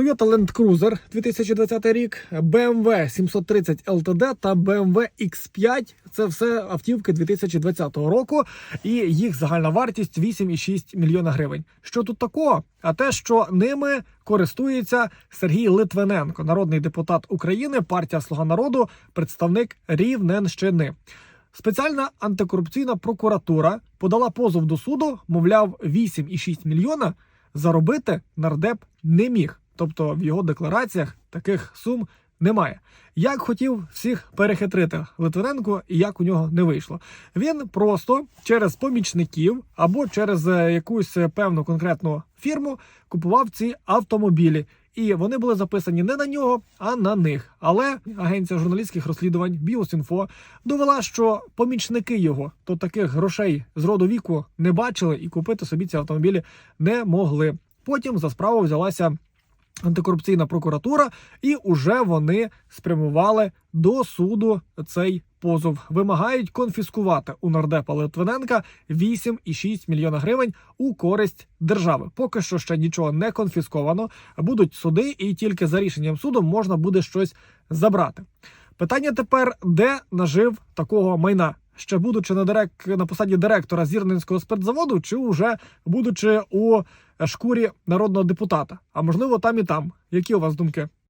Toyota Land Cruiser 2020 рік, BMW 730 LTD та BMW X5 – це все автівки 2020 року, і їх загальна вартість 8,6 мільйона гривень. Що тут такого? А те, що ними користується Сергій Литвиненко, народний депутат України, партія Слуга народу, представник Рівненщини. Спеціальна антикорупційна прокуратура подала позов до суду, мовляв, 8,6 мільйона заробити нардеп не міг. Тобто в його деклараціях таких сум немає. Як хотів всіх перехитрити Литвиненко, і як у нього не вийшло. Він просто через помічників або через е, якусь е, певну конкретну фірму купував ці автомобілі. І вони були записані не на нього, а на них. Але агенція журналістських розслідувань Біосінфо довела, що помічники його то таких грошей з роду віку не бачили і купити собі ці автомобілі не могли. Потім за справу взялася антикорупційна прокуратура, і уже вони спрямували до суду цей позов. Вимагають конфіскувати у нардепа Литвиненка 8,6 мільйона гривень у користь держави. Поки що ще нічого не конфісковано. Будуть суди, і тільки за рішенням суду можна буде щось забрати. Питання тепер, де нажив такого майна? Ще будучи на дирек на посаді директора зірненського спиртзаводу, чи вже будучи у шкурі народного депутата? А можливо, там і там. Які у вас думки?